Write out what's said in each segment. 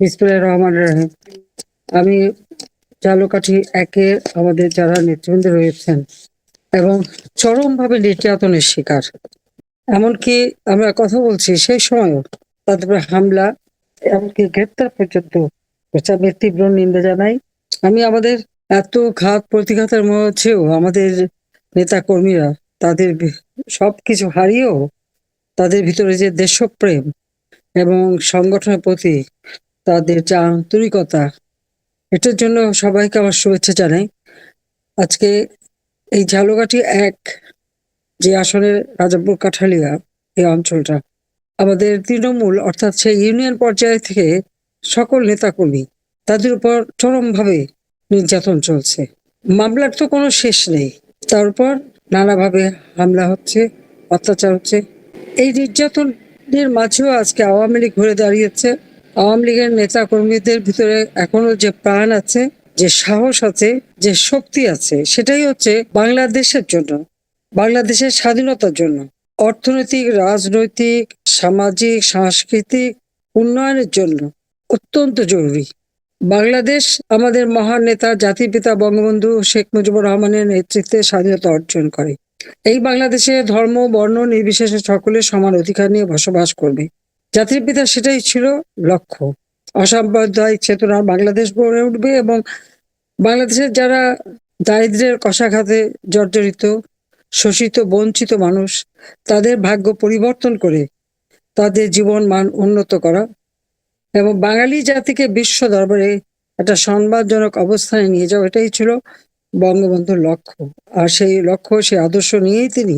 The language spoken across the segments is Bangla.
বিসমুল্লাহির রহমানির রহিম। আমি জালুকাঠি একে আমাদের যারা নেতৃবৃন্দ রয়েছেন এবং চরমভাবে নির্যাতনের শিকার। এমনকি আমরা কথা বলছি সেই সময়ও তাদের হামলা এমনকি গ্রেপ্তার পর্যন্ত। আমি তীব্র নিন্দা জানাই। আমি আমাদের এত ঘাত প্রতিঘাতের মধ্যেও আমাদের নেতা কর্মীরা তাদের বি- সবকিছু হারিয়েও তাদের ভিতরে যে দেশপ্রেম এবং সংগঠনের প্রতি তাদের যে আন্তরিকতা, এটার জন্য সবাইকে আমার শুভেচ্ছা জানাই। আজকে এই ঝালকাঠি এক যে আসনের রাজাপুর কাঠালিয়া, এই অঞ্চলটা, আমাদের তৃণমূল অর্থাৎ সেই ইউনিয়ন পর্যায় থেকে সকল নেতাকর্মী, তাদের উপর চরমভাবে নির্যাতন চলছে। মামলার তো কোনো শেষ নেই। তার উপর নানাভাবে হামলা হচ্ছে, অত্যাচার হচ্ছে। এই নির্যাতনের মাঝেও আজকে আওয়ামী লীগ ঘুরে দাঁড়িয়েছে। আওয়ামী লীগের নেতা কর্মীদের ভিতরে এখনও যে প্রাণ আছে, যে সাহস আছে, যে শক্তি আছে, সেটাই হচ্ছে বাংলাদেশের জন্য, বাংলাদেশের স্বাধীনতার জন্য। অর্থনৈতিক, রাজনৈতিক, সামাজিক, সাংস্কৃতিক উন্নয়নের জন্য অত্যন্ত জরুরি। বাংলাদেশ আমাদের মহান নেতা জাতির পিতা বঙ্গবন্ধু শেখ মুজিবুর রহমানের নেতৃত্বে স্বাধীনতা অর্জন করে। এই বাংলাদেশে ধর্ম, বর্ণ, নির্বিশেষে সকলের সমান অধিকার নিয়ে বসবাস করবে। জাতির পিতা সেটাই ছিল লক্ষ্য। অসাম্প্রদায়িক চেতনার বাংলাদেশ গড়ে উঠবে এবং বাংলাদেশের যারা দারিদ্র্যের কষাঘাতে জর্জরিত, শোষিত, বঞ্চিত মানুষ, তাদের ভাগ্য পরিবর্তন করে তাদের জীবন মান উন্নত করা এবং বাঙালি জাতিকে বিশ্ব দরবারে একটা সম্মানজনক অবস্থানে নিয়ে যাওয়া এটাই ছিল বঙ্গবন্ধুর লক্ষ্য। আর সেই লক্ষ্য, সেই আদর্শ নিয়েই তিনি,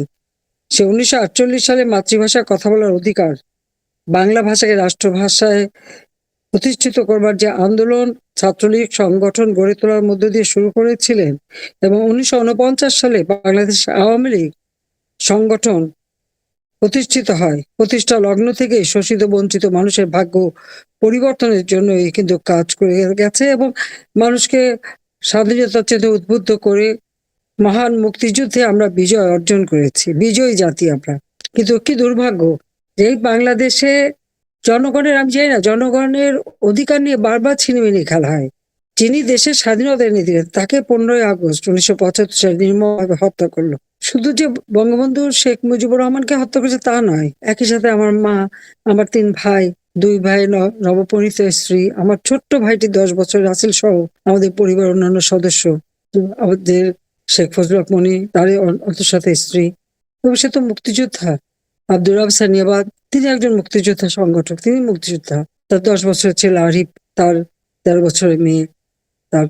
সে উনিশশো আটচল্লিশ সালে মাতৃভাষায় কথা বলার অধিকার বাংলা ভাষাকে রাষ্ট্রভাষায় প্রতিষ্ঠিত করবার যে আন্দোলন ছাত্রলীগ সংগঠন গড়ে তোলার মধ্য দিয়ে শুরু করেছিলেন এবং উনিশশো উনপঞ্চাশ সালে বাংলাদেশ আওয়ামী লীগ সংগঠন প্রতিষ্ঠিত হয়। প্রতিষ্ঠা লগ্ন থেকে শোষিত, বঞ্চিত মানুষের ভাগ্য পরিবর্তনের জন্য কিন্তু কাজ করে গেছে এবং মানুষকে স্বাধীনতার চেতে উদ্বুদ্ধ করে মহান মুক্তিযুদ্ধে আমরা বিজয় অর্জন করেছি। বিজয়ী জাতি আমরা। কিন্তু কি দুর্ভাগ্য যে বাংলাদেশে জনগণের, আমি জানি না, জনগণের অধিকার নিয়ে বারবার ছিনিমিনি খেলা হয়। যিনি দেশের স্বাধীনতা এনে দিলেন তাকে পনেরোই আগস্ট উনিশশো পঁচাত্তর সালে নির্মমভাবে হত্যা করল। শুধু যে বঙ্গবন্ধু শেখ মুজিবুর রহমানকে হত্যা করেছে তা নয়, একই সাথে আমার মা, আমার তিন ভাই, দুই ভাই, ন- নবপরিণীত স্ত্রী, আমার ছোট্ট ভাইটি দশ বছর রাসেল সহ আমাদের পরিবার অন্যান্য সদস্য, আমাদের শেখ ফজল মনি, তারই অন্তঃসাথে স্ত্রী। এবং সে তো মুক্তিযোদ্ধা। আব্দুর রাব সানিয়াবাদ তিনি একজন মুক্তিযোদ্ধা সংগঠক, তিনি মুক্তিযোদ্ধা। তার দশ বছরের ছেলে আরিফ, তার তেরো বছরের মেয়ে, তার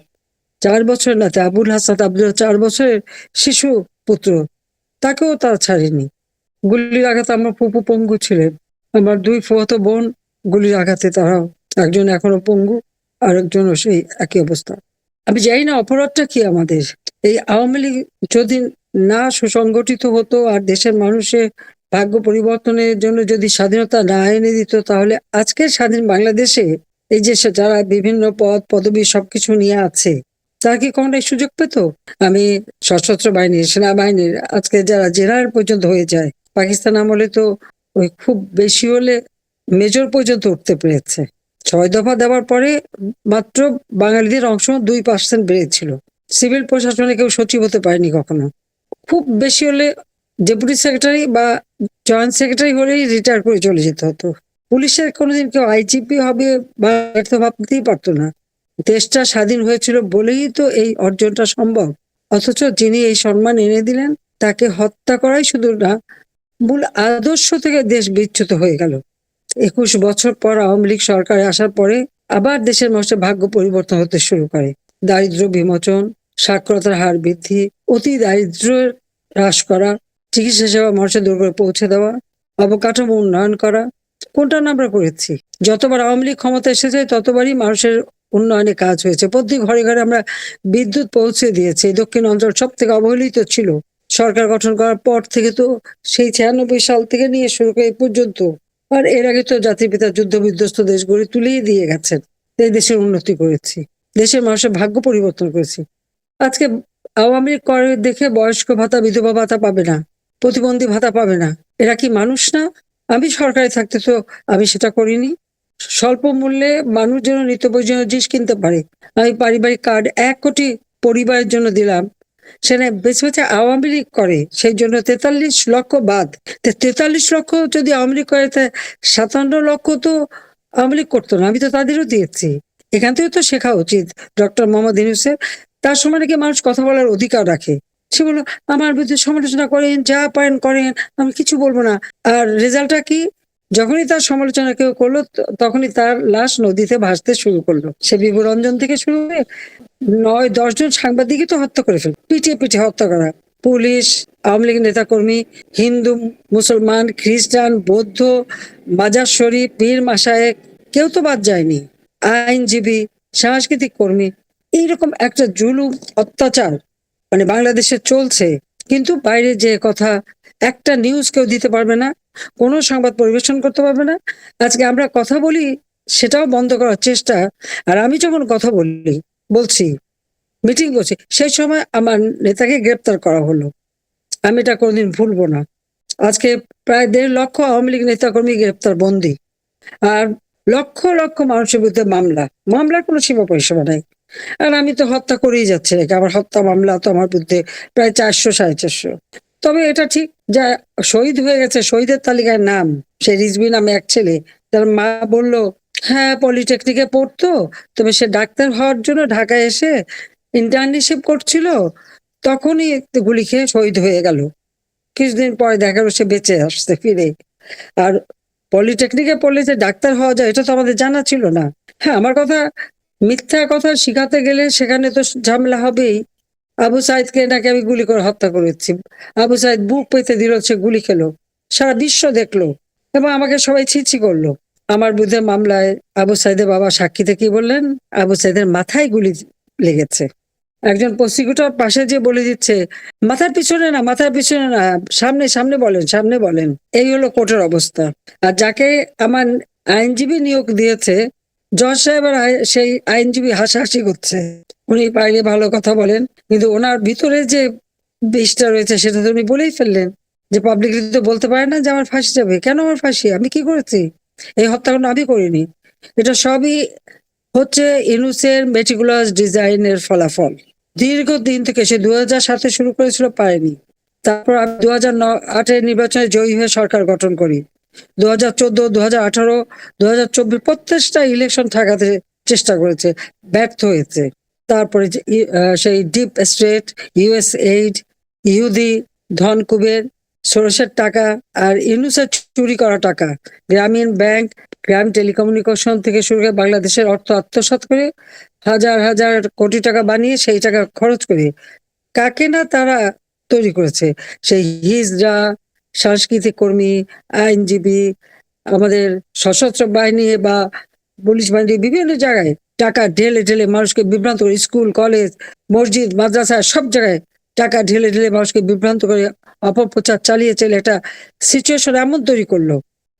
চার বছর না তা আবুল হাসান আব্দুল চার বছরের শিশু পুত্র। তাকেও তারা ছাড়েনি। গুলির আঘাতে আমার পুপু পঙ্গু ছিলেন। আমার দুই ফুয়াতো বোন, গুলির আঘাতে তারাও একজন এখনও পঙ্গু আর একজনও সেই একই অবস্থা। আমি জানি না অপরাধটা কি আমাদের। এই আওয়ামী লীগ যদি না সুসংগঠিত হতো আর দেশের মানুষের ভাগ্য পরিবর্তনের জন্য যদি স্বাধীনতা না এনে দিত, তাহলে আজকের স্বাধীন বাংলাদেশে এই যে যারা বিভিন্ন পদ, পদবি সবকিছু নিয়ে আছে, তারা কি কখনো এই সুযোগ পেত? আমি সশস্ত্র বাহিনীর, সেনাবাহিনীর, আজকে যারা জেনারেল পর্যন্ত হয়ে যায়, পাকিস্তান আমলে তো ওই খুব বেশি হলে মেজর পর্যন্ত উঠতে পেরেছে। ছয় দফা দেওয়ার পরে মাত্র বাঙালিদের অংশ দুই পার্সেন্ট বেড়েছিল। সিভিল প্রশাসনে কেউ সচিব হতে পারেনি কখনো। খুব বেশি হলে ডেপুটি সেক্রেটারি বা জয়েন্ট সেক্রেটারি হলেই রিটায়ার করে চলে যেতে হতো। পুলিশের কোনোদিন কেউ আইজিপি হবে বা তো ভাবতেই পারতো না। দেশটা স্বাধীন হয়েছিল বলেই তো এই অর্জনটা সম্ভব। অথচ যিনি এই সম্মান এনে দিলেন, তাকে হত্যা করাই শুধু না, মূল আদর্শ থেকে দেশ বিচ্যুত হয়ে গেল। একুশ বছর পর আওয়ামী লীগ সরকারে আসার পরে আবার দেশের মানুষের ভাগ্য পরিবর্তন হতে শুরু করে। দারিদ্র বিমোচন, সাক্ষরতার হার বৃদ্ধি, অতি দারিদ্র হ্রাস করা চিকিৎসা সেবা মানুষের দুর্গে পৌঁছে দেওয়া, অবকাঠামো উন্নয়ন করা, কোনটা না আমরা করেছি। যতবার আওয়ামী লীগ ক্ষমতা এসেছে, ততবারই মানুষের উন্নয়নে কাজ হয়েছে। প্রতি ঘরে ঘরে আমরা বিদ্যুৎ পৌঁছে দিয়েছি। দক্ষিণ অঞ্চল সব থেকে অবহেলিত ছিল। সরকার গঠন করার পর থেকে তো সেই ছিয়ানব্বই সাল থেকে নিয়ে শুরু করে পর্যন্ত। আর এর আগে তো জাতির পিতা যুদ্ধ বিধ্বস্ত দেশ গড়ে তুলেই দিয়ে গেছেন। এই দেশের উন্নতি করেছি। দেশের মানুষের ভাগ্য পরিবর্তন করেছি। আজকে আওয়ামী লীগ করে দেখে বয়স্ক ভাতা, বিধবা ভাতা পাবে না। প্রতিবন্ধী ভাতা পাবে না। এরা কি মানুষ না? আমি সরকারে থাকতে তো আমি সেটা করিনি। স্বল্প মূল্যে মানুষ যেন নিত্য প্রয়োজনীয় জিনিস কিনতে পারে। আমি পারিবারিক কার্ড এক কোটি পরিবারের জন্য দিলাম। সেখানে বেছে বেছে আওয়ামী লীগ করে। সেই জন্য তেতাল্লিশ লক্ষ বাদ। তেতাল্লিশ লক্ষ যদি আওয়ামী লীগ করে, তা সাতান্ন লক্ষ তো আওয়ামী লীগ করতো না। আমি তো তাদেরও দিয়েছি। এখান থেকে তো শেখা উচিত। ডক্টর মোহাম্মদ ইউনুসের। তার সময় নাকি মানুষ কথা বলার অধিকার রাখে? সে বলল, আমার বিরুদ্ধে সমালোচনা করেন, যা পারেন করেন, আমি কিছু বলব না। আর রেজাল্টটা কি? যখনই তার সমালোচনা কেউ করল, তখনই তার লাশ নদীতে ভাসতে শুরু করল। সে বিবরঞ্জন থেকে শুরু করে নয় দশজন সাংবাদিকই তো হত্যা করে ফেল পিটিয়ে পিটিয়ে হত্যা করা। পুলিশ, আওয়ামী লীগ নেতাকর্মী, হিন্দু, মুসলমান, খ্রিস্টান, বৌদ্ধ, মাজার শরীফ, পীর মাসায়েক কেউ তো বাদ যায়নি। আইনজীবী, সাংস্কৃতিক কর্মী, এইরকম একটা জুলুম, অত্যাচার। মানে বাংলাদেশে চলছে। কিন্তু বাইরে যে কথা, একটা নিউজ কেউ দিতে পারবে না, কোনো সংবাদ পরিবেশন করতে পারবে না। আজকে আমরা কথা বলি, সেটাও বন্ধ করার চেষ্টা। আর আমি যখন কথা বলি, বলছি মিটিং করছি, সেই সময় আমার নেতাকে গ্রেপ্তার করা হলো। আমি এটা কোনোদিন ভুলবো না। আজকে প্রায় দেড় লক্ষ আওয়ামী লীগ নেতাকর্মী গ্রেপ্তার বন্দি। আর লক্ষ লক্ষ মানুষের বিরুদ্ধে মামলা। মামলার কোনো সীমা পরিষেবা নাই। আর আমি তো হত্যা করেই যাচ্ছি নাকি? আমার হত্যা মামলা তো আমার বিরুদ্ধে প্রায় চারশো, সাড়ে চারশো। তবে এটা ঠিক যা শহীদ হয়ে গেছে, শহীদের তালিকায় নাম। সে রিজবি নামে এক ছেলে তার মা বলল হ্যাঁ পলিটেকনিকে পড়তো, তবে সে ডাক্তার হওয়ার জন্য ঢাকায় এসে ইন্টার্নশিপ করছিল। তখনই গুলি খেয়ে শহীদ হয়ে গেল। কিছুদিন পরে দেখা গেলো সে বেঁচে আসছে ফিরে। আর পলিটেকনিকে পড়লে যে ডাক্তার হওয়া যায়, এটা তো আমাদের জানা ছিল না। হ্যাঁ আমার কথা মিথ্যা কথা শিখাতে গেলে সেখানে তো ঝামেলা হবেই। আবু সাইদকে নাকি আমি গুলি করে হত্যা করেছি। আবু সাইদ বুক পেতে দিল, সে গুলি খেলো। সারা বিশ্ব দেখল এবং আমাকে সবাই ছিছি করল। আমার বিরুদ্ধে মামলায় আবু সাইদের বাবা সাক্ষীতে কি বললেন? আবু সাইদের মাথায় গুলি লেগেছে। একজন প্রসিকিউটর পাশে যে বলে দিচ্ছে, মাথার পিছনে না, মাথার পিছনে না, সামনে সামনে বলেন সামনে বলেন। এই হলো কোর্টের অবস্থা। আর যাকে আমার আইনজীবী নিয়োগ দিয়েছে জজ সাহেব আর সেই আইনজীবী হাসাহাসি করছে। উনি বাইরে ভালো কথা বলেন, কিন্তু ওনার ভিতরে যে বিষটা রয়েছে সেটা তো উনি বলেই ফেললেন যে পাবলিকলি তো বলতে পারে না যে আমার ফাঁসি যাবে। কেন আমার ফাঁসি? আমি কি করেছি? এই হত্যাকাণ্ড আমি করিনি। এটা সবই হচ্ছে ইনুসের মেটিকুলাস ডিজাইনের ফলাফল। দীর্ঘদিন থেকে সে দু সাতে শুরু করেছিল পায়নি তারপর আমি দু হাজার আটের নির্বাচনে জয়ী হয়ে সরকার গঠন করি। দু হাজার চোদ্দ দু হাজার আঠারো দু হাজার চব্বিশ প্রত্যেকটা ইলেকশন ঠেকাতে চেষ্টা করেছে, ব্যর্থ হয়েছে। তারপরে সেই ডিপ স্টেট ইউএস এইড ইহুদি ধন কুবের সরষের টাকা আর ইউনুসের চুরি করা টাকা গ্রামীণ ব্যাংক, গ্রাম টেলিকমিউনিকেশন থেকে শুরু করে বাংলাদেশের অর্থ আত্মসাৎ করে হাজার হাজার কোটি টাকা বানিয়ে সেই টাকা খরচ করে কাকে না তারা তৈরি করেছে, সেই হিজড়া সাংস্কৃতিক কর্মী, আইনজীবী, আমাদের সশস্ত্র বাহিনী বা পুলিশ বাহিনী বিভিন্ন জায়গায় টাকা ঢেলে ঢেলে মানুষকে বিভ্রান্ত করে, স্কুল, কলেজ, মসজিদ, মাদ্রাসা সব জায়গায় টাকা ঢেলে ঢেলে মানুষকে বিভ্রান্ত করে, অপপ্রচার চালিয়ে চালিয়ে একটা সিচুয়েশন এমন তৈরি করল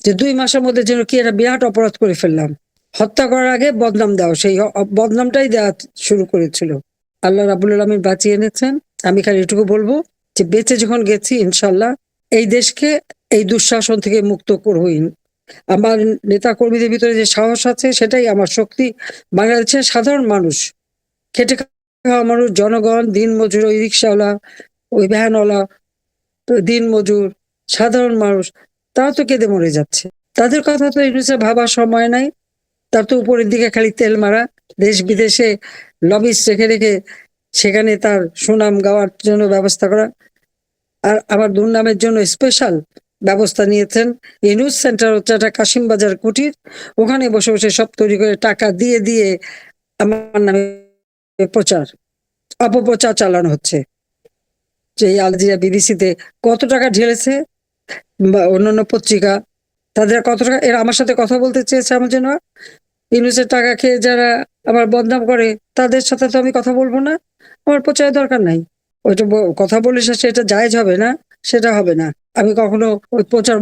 যে দুই মাসের মধ্যে যেন কি একটা বিরাট অপরাধ করে ফেললাম। হত্যা করার আগে বদনাম দাও সেই বদনামটাই দেওয়া শুরু করেছিল। আল্লাহ রাবুল আলমীর বাঁচিয়ে এনেছেন। আমি খালি এটুকু বলব যে বেঁচে যখন গেছি ইনশাল্লাহ এই দেশকে এই দুঃশাসন থেকে মুক্ত করবই আমার নেতা কর্মীদের ভিতরে যে সাহস আছে, সেটাই আমার শক্তি। বাংলাদেশের সাধারণ মানুষ, খেটে খাওয়া মানুষ, জনগণ দিন মজুর ওই রিক্সাওয়ালা, ওই ভ্যানওয়ালা দিন মজুর সাধারণ মানুষ, তারা তো কেঁদে মরে যাচ্ছে। তাদের কথা তো ইউনুসের ভাবার সময় নাই। তার তো উপরের দিকে খালি তেল মারা। দেশ বিদেশে লবিস রেখে রেখে সেখানে তার সুনাম গাওয়ার জন্য ব্যবস্থা করা। আর আবার দুর্নামের জন্য স্পেশাল ব্যবস্থা নিয়েছেন। এই নিউজ সেন্টার হচ্ছে একটা কাশিমবাজার কুটির। ওখানে বসে বসে সব তৈরি করে টাকা দিয়ে দিয়ে আমার নামে প্রচার, অপপ্রচার চালানো হচ্ছে। যে এই আলজিরা বিবিসিতে কত টাকা ঢেলেছে বা অন্যান্য পত্রিকা, তাদের কত টাকা, এরা আমার সাথে কথা বলতে চেয়েছে আমার জন্য। ইউনুসের টাকা খেয়ে যারা আবার বদনাম করে, তাদের সাথে তো আমি কথা বলব না। আমার প্রচারের দরকার নাই। ওইটা কথা বলে শেষে এটা জায়েজ হবে না, সেটা হবে না। আমি কখনো প্রচার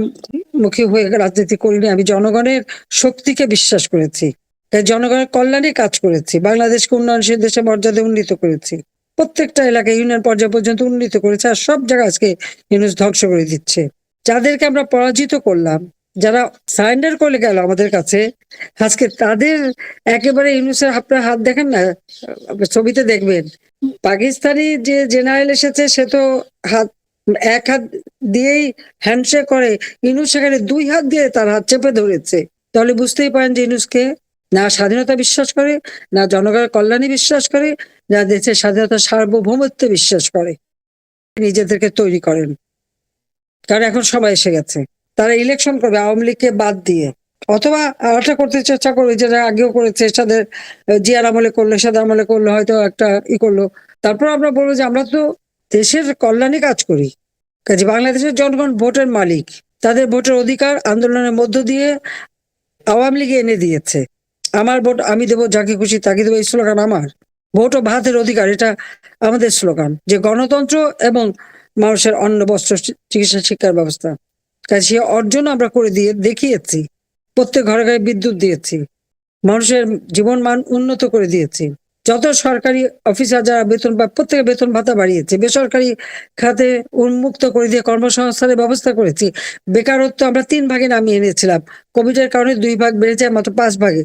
মুখী হয়ে রাজনীতি করিনি, আমি জনগণের শক্তিকে বিশ্বাস করেছি। তাই জনগণের কল্যাণে কাজ করেছি, বাংলাদেশকে উন্নয়নশীল দেশে মর্যাদা উন্নীত করেছি। প্রত্যেকটা এলাকায় ইউনিয়ন পর্যায় পর্যন্ত উন্নীত করেছে, আর সব জায়গায় আজকে ইউনুস ধ্বংস করে দিচ্ছে। যাদেরকে আমরা পরাজিত করলাম যারা সারেন্ডার করে গেল আমাদের কাছে, আজকে তাদের একেবারে ইউনুসের আপনার হাত দেখেন না, ছবিতে দেখবেন। পাকিস্তানি যে জেনারেল এসেছে, সে তো হাত, এক হাত দিয়েই হ্যান্ডশেক করে ইনুস সেখানে দুই হাত দিয়ে তার হাত চেপে ধরেছে। তাহলে বুঝতেই পারেন যে ইনুসকে না স্বাধীনতা বিশ্বাস করে, না জনগণের কল্যাণে বিশ্বাস করে, না দেশের স্বাধীনতা সার্বভৌমত্বে বিশ্বাস করে। নিজেদেরকে তৈরি করেন। কারণ এখন সবাই এসে গেছে। তারা ইলেকশন করবে আওয়ামী লীগকে বাদ দিয়ে। অথবা আরেকটা করতে চেষ্টা করবে যেটা আগেও করেছে আহ, জিয়ার আমলে করল এরশাদ আমলে করল হয়তো একটা ই করল। তারপর আমরা বলব যে আমরা তো দেশের কল্যাণে কাজ করি। কাজে বাংলাদেশের জনগণ ভোটের মালিক। তাদের ভোটের অধিকার আন্দোলনের মধ্য দিয়ে আওয়ামী লীগ এনে দিয়েছে। আমার ভোট আমি দেবো যাকে খুশি তাকে দেবো এই স্লোগান আমার। ভোট ও ভাতের অধিকার এটা আমাদের স্লোগান। যে গণতন্ত্র এবং মানুষের অন্ন বস্ত্র চিকিৎসা শিক্ষার ব্যবস্থা। কাজে সে অর্জন আমরা করে দিয়ে, দেখিয়েছি। প্রত্যেক ঘরে ঘরে বিদ্যুৎ দিয়েছি। মানুষের জীবন মান উন্নত করে দিয়েছি। যত সরকারি অফিসার যারা বেতন পায় প্রত্যেকে বেতন ভাতা বাড়িয়েছে। বেসরকারি খাতে উন্মুক্ত করে দিয়ে কর্মসংস্থানের ব্যবস্থা করেছি। বেকারত্ব আমরা তিন ভাগে নামিয়ে এনেছিলাম। কোভিডের কারণে দুই ভাগ বেড়েছে, মাত্র পাঁচ ভাগে।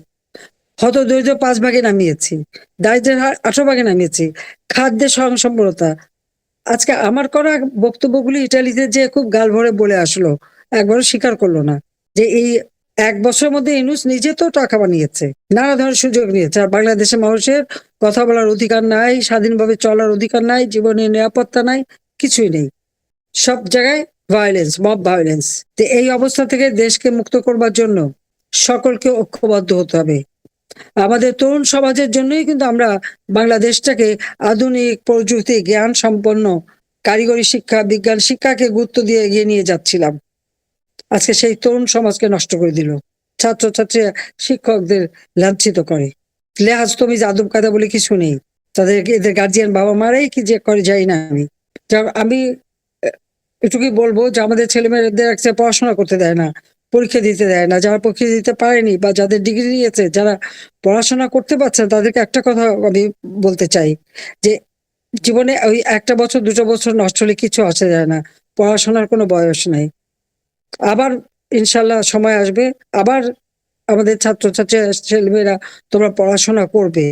হত দরিদ্র পাঁচ ভাগে নামিয়েছি। দারিদ্রের হার আঠারো ভাগে নামিয়েছি। খাদ্যের স্বয়ংসম্পূর্ণতা আজকে আমার করা বক্তব্যগুলি ইটালিতে যে খুব গাল ভরে বলে আসলো, একবারও স্বীকার করল না। যে এই এক বছরের মধ্যে ইনুস নিজে তো টাকা বানিয়েছে, নানা ধরনের সুযোগ নিয়েছে। আর বাংলাদেশের মানুষের কথা বলার অধিকার নাই, স্বাধীনভাবে চলার অধিকার নাই, জীবনের নিরাপত্তা নাই, কিছুই নেই। সব জায়গায় ভায়োলেন্স মব ভায়োলেন্স তো এই অবস্থা থেকে দেশকে মুক্ত করবার জন্য সকলকে ঐক্যবদ্ধ হতে হবে। আমাদের তরুণ সমাজের জন্যই কিন্তু আমরা বাংলাদেশটাকে আধুনিক প্রযুক্তি, জ্ঞান সম্পন্ন, কারিগরি শিক্ষা, বিজ্ঞান শিক্ষাকে গুরুত্ব দিয়ে এগিয়ে নিয়ে যাচ্ছিলাম। আজকে সেই তরুণ সমাজকে নষ্ট করে দিল। ছাত্রছাত্রী, শিক্ষকদের লাঞ্ছিত করে। লেহাজ তুমি যাদব কাদা বলে কিছু নেই। তাদের, এদের গার্জিয়ান বাবা মারাই কি যে করে যাই না আমি। আমি এটুকুই বলব যে আমাদের ছেলে মেয়েদের একটা পড়াশোনা করতে দেয় না। পরীক্ষা দিতে দেয় না, যারা পরীক্ষা দিতে পারেনি বা যাদের ডিগ্রি নিয়েছে, যারা পড়াশোনা করতে পারছে তাদেরকে একটা কথা আমি বলতে চাই যে জীবনে ওই একটা বছর, দুটো বছর নষ্ট হলে কিছু আসে যায় না, পড়াশোনার কোনো বয়স নেই। আবার ইনশাল্লাহ সময় আসবে, আবার আমাদের ছাত্রছাত্রী ছেলেমেয়েরা তোমরা পড়াশোনা করবে।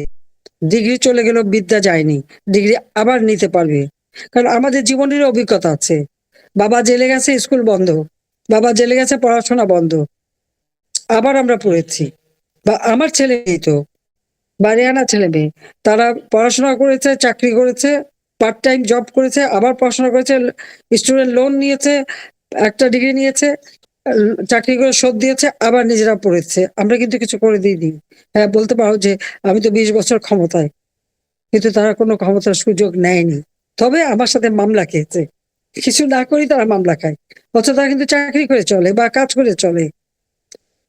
ডিগ্রি চলে গেলেও বিদ্যা যায়নি ডিগ্রি আবার নিতে পারবে। কারণ আমাদের জীবনের অভিজ্ঞতা আছে। বাবা জেলে গেছে, স্কুল বন্ধ। বাবা জেলে গেছে, পড়াশোনা বন্ধ। আবার আমরা পড়েছি। বা আমার ছেলে মেয়ে তো বাড়িয়ানা ছেলে মেয়ে। তারা পড়াশোনা করেছে, চাকরি করেছে পার্ট টাইম জব করেছে, আবার পড়াশোনা করেছে স্টুডেন্ট লোন নিয়েছে, একটা ডিগ্রি নিয়েছে, চাকরি করে শোধ দিয়েছে, আবার নিজেরা পড়েছে। আমরা কিন্তু কিছু করে দিইনি। হ্যাঁ বলতে পারো যে আমি তো বিশ বছর ক্ষমতায়। কিন্তু তারা কোনো ক্ষমতার সুযোগ নেয়নি। তবে আমার সাথে মামলা খেয়েছে। কিছু না করি তারা মামলা খায়। অথচ তারা কিন্তু চাকরি করে চলে বা কাজ করে চলে।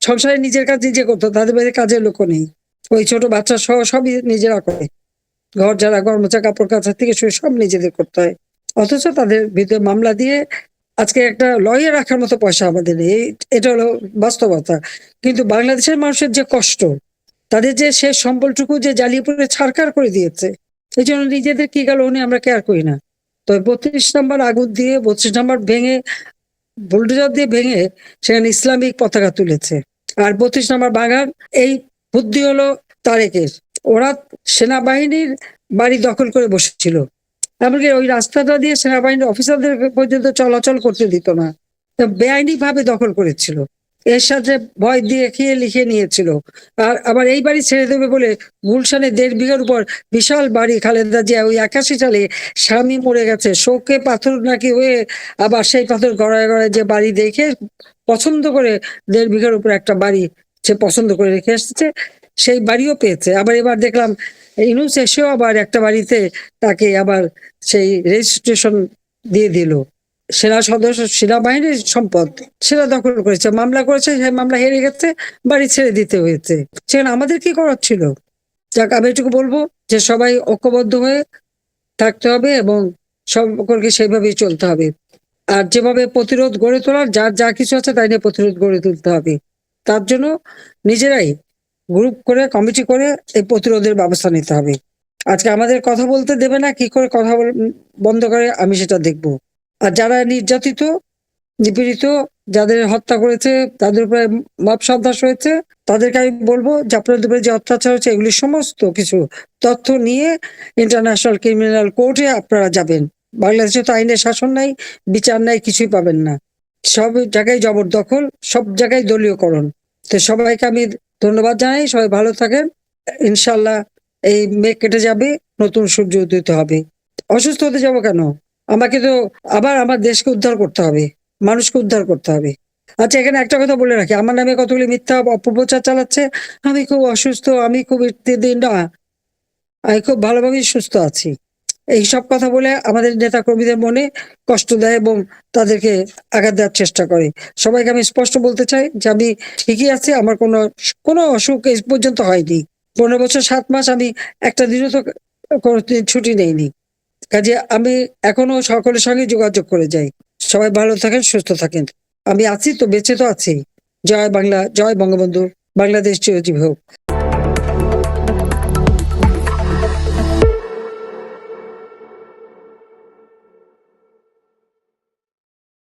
সংসারে নিজের কাজ নিজে করতো তাদের বাড়িতে কাজের লোকও নেই। ওই ছোট বাচ্চা সহ সবই নিজেরা করে। ঘর যারা গরমচা, কাপড় কাচা থেকে শুয়ে সব নিজেদের করতে হয়। অথচ তাদের ভিতরে মামলা দিয়ে আজকে একটা লয়ে রাখার মতো পয়সা আমাদের নেই। এটা হলো বাস্তবতা। কিন্তু বাংলাদেশের মানুষের যে কষ্ট, তাদের যে শেষ সম্বলটুকু যে জ্বালিয়ে পড়ে ছাড়কার করে দিয়েছে, এই জন্য নিজেদের কি গেল উনি আমরা কেয়ার করি না। তবে বত্রিশ নম্বর আগুন দিয়ে, বত্রিশ নম্বর ভেঙে বুলডোজার দিয়ে ভেঙে সেখানে ইসলামিক পতাকা তুলেছে। আর বত্রিশ নম্বর বাগান এই বুদ্ধি হলো তারেকের। ওরা সেনাবাহিনীর বাড়ি দখল করে বসেছিল। এমনকি ওই রাস্তাটা দিয়ে সেনাবাহিনীর অফিসারদের পর্যন্ত চলাচল করতে দিত না। বেআইনি ভাবে দখল করেছিল। এর সাথে ভয় দিয়ে খেয়ে লিখে নিয়েছিল। আর আবার এই বাড়ি ছেড়ে দেবে বলে গুলশানে দেড় বিঘার উপর বিশাল বাড়ি খালেদা জিয়া ওই একাশি সালে স্বামী মরে গেছে। শোকে পাথর নাকি হয়ে আবার সেই পাথর গড়ায় গড়ায় যে বাড়ি দেখে পছন্দ করে দেড় বিঘার উপর একটা বাড়ি সে পছন্দ করে রেখে এসেছে, সেই বাড়িও পেয়েছে। আবার এবার দেখলাম ইনুস এসেও আবার একটা বাড়িতে তাকে আবার সেই রেজিস্ট্রেশন দিয়ে দিল। সেনা সদস্য সেনাবাহিনীর সম্পদ সেটা দখল করেছে, মামলা করেছে সেই মামলা হেরে গেছে, বাড়ি ছেড়ে দিতে হয়েছে। সেখানে আমাদের কি করার ছিল? যাক, আমি এটুকু বলব যে সবাই ঐক্যবদ্ধ হয়ে থাকতে হবে এবং সকলকে সেইভাবেই চলতে হবে। আর যেভাবে প্রতিরোধ গড়ে তোলার, যার যা কিছু আছে তাই নিয়ে প্রতিরোধ গড়ে তুলতে হবে। তার জন্য নিজেরাই গ্রুপ করে, কমিটি করে এই প্রতিরোধের ব্যবস্থা নিতে হবে। আজকে আমাদের কথা বলতে দেবে না, কি করে কথা বন্ধ করে, আমি সেটা দেখব। আর যারা নির্যাতিত, নিপীড়িত, যাদের হত্যা করেছে, তাদের উপরে মাপ সন্ত্রাস হয়েছে, তাদেরকে আমি বলব যে আপনাদের উপরে যে অত্যাচার হচ্ছে এগুলি সমস্ত কিছু তথ্য নিয়ে ইন্টারন্যাশনাল ক্রিমিনাল কোর্টে আপনারা যাবেন। বাংলাদেশে তো আইনের শাসন নাই, বিচার নাই, কিছুই পাবেন না। সব জায়গায় জবরদখল, সব জায়গায় দলীয়করণ। তো সবাইকে আমি ধন্যবাদ জানাই, সবাই ভালো থাকেন। ইনশাল্লাহ এই মেঘ কেটে যাবে, নতুন সূর্য উদিত হবে। অসুস্থ হতে যাব কেন? আমাকে তো আবার আমার দেশকে উদ্ধার করতে হবে, মানুষকে উদ্ধার করতে হবে। আচ্ছা এখানে একটা কথা বলে রাখি, আমার নামে কতগুলি মিথ্যা অপপ্রচার চালাচ্ছে? আমি খুব অসুস্থ, আমি খুব ইত্যাদি না, আমি খুব ভালোভাবেই সুস্থ আছি। এই সব কথা বলে আমাদের নেতা কর্মীদের মনে কষ্ট দেয় এবং তাদেরকে আঘাত দেওয়ার চেষ্টা করে। সবাইকে আমি স্পষ্ট বলতে চাই যে আমি ঠিকই আছি, আমার কোনো কোনো অসুখ এই পর্যন্ত হয়নি। পনেরো বছর, সাত মাস আমি একটা দিনও তো ছুটি নেইনি। কাজে আমি এখনও সকলের সঙ্গে যোগাযোগ করে যাই। সবাই ভালো থাকেন, সুস্থ থাকেন। আমি আছি তো, বেঁচে তো আছি। জয় বাংলা, জয় বঙ্গবন্ধু। বাংলাদেশ চিরজীবী হোক।